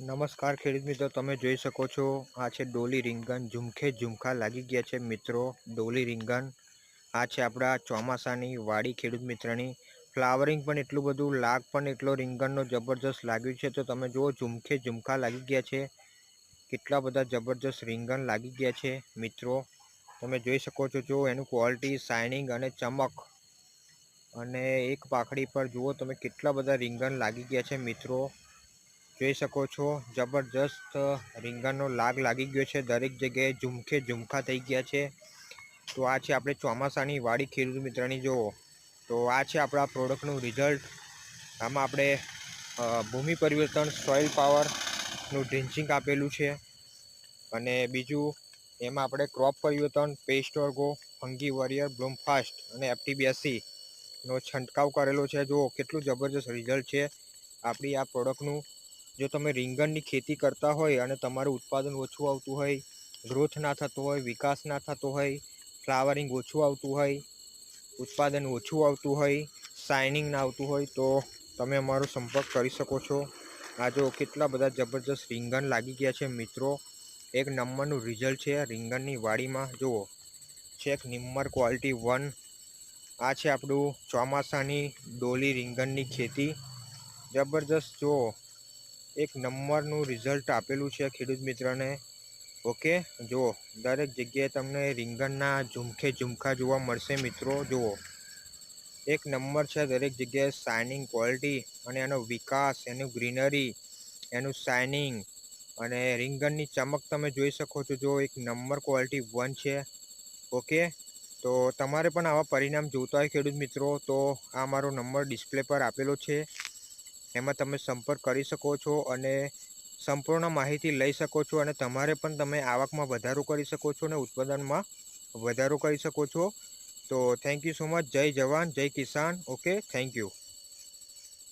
નમસ્કાર ખેડૂત મિત્રો, તમે જોઈ શકો છો, આ છે ડોલી રીંગણ. ઝુમખે ઝુમખા લાગી ગયા છે મિત્રો, ડોલી રીંગણ. આ છે આપણા ચોમાસાની વાડી ખેડૂત મિત્રની. ફ્લાવરિંગ પણ એટલું બધું, લાગ પણ એટલો રીંગણનો જબરજસ્ત લાગ્યું છે. તો તમે જુઓ, ઝુમખે ઝુમખા લાગી ગયા છે. કેટલા બધા જબરજસ્ત રીંગણ લાગી ગયા છે મિત્રો. તમે જોઈ શકો છો, જો એનું ક્વોલિટી શાઇનિંગ અને ચમક અને એક પાખડી પર જુઓ, તમે કેટલા બધા રીંગણ લાગી ગયા છે મિત્રો. જોઈ શકો છો, જબરજસ્ત રીંગણનો લાગ લાગી ગયો છે. દરેક જગ્યાએ ઝુમખે ઝુમખા થઈ ગયા છે. તો આ છે આપણે ચોમાસાની વાડી ખેડૂત મિત્રની જુઓ. તો આ છે આપણા પ્રોડક્ટનું રિઝલ્ટ. આમાં આપણે ભૂમિ પરિવર્તન, સોઇલ પાવરનું ડ્રિન્ચિંગ આપેલું છે. અને બીજું, એમાં આપણે ક્રોપ પરિવર્તન, પેસ્ટ ઓર્ગો, ફંગી વોરિયર, બ્લૂમફાસ્ટ અને એફટીબીએસસી નો છંટકાવ કરેલો છે. જુઓ, કેટલું જબરજસ્ત રિઝલ્ટ છે. આપણી આ પ્રોડક્ટનું જો તમે રીંગણની ખેતી કરતા હોય અને તમારું ઉત્પાદન ઓછું આવતું હોય ગ્રોથ ના થતો હોય, વિકાસ ના થતો હોય ફ્લાવરિંગ ઓછું આવતું હોય, ઉત્પાદન ઓછું આવતું હોય શાઇનિંગ ના આવતું હોય, તો તમે અમારો સંપર્ક કરી શકો છો. આ જો કેટલા બધા જબરજસ્ત રીંગણ લાગી ગયા છે મિત્રો. એક નંબરનું રિઝલ્ટ છે રીંગણની વાડીમાં. જુઓ છેક નિમ્મર ક્વોલિટી વન આ છે આપણું ચોમાસાની ડોલી રીંગણની ખેતી. જબરજસ્ત, જુઓ એક નંબરનું રિઝલ્ટ આપેલું છે ખેડૂત મિત્રને. ઓકે જુઓ, દરેક જગ્યાએ તમને રીંગણના ઝુમખે ઝુમખા જોવા મળશે મિત્રો, જુઓ. એક નંબર છે દરેક જગ્યાએ શાઇનિંગ ક્વોલિટી અને એનો વિકાસ, એનું ગ્રીનરી એનું શાઇનિંગ અને રીંગણની ચમક તમે જોઈ શકો છો જો એક નંબર ક્વોલિટી વન છે. ઓકે તો તમારે પણ આવા પરિણામ જોતા હોય ખેડૂત મિત્રો, તો આ મારો નંબર ડિસ્પ્લે પર આપેલો છે. એમાં તમે સંપર્ક કરી શકો છો અને સંપૂર્ણ માહિતી લઈ શકો છો અને તમારે પણ તમે આવકમાં વધારો કરી શકો છો અને ઉત્પાદનમાં વધારો કરી શકો છો. તો થેન્ક યુ સો મચ જય જવાન, જય કિસાન. Okay thank you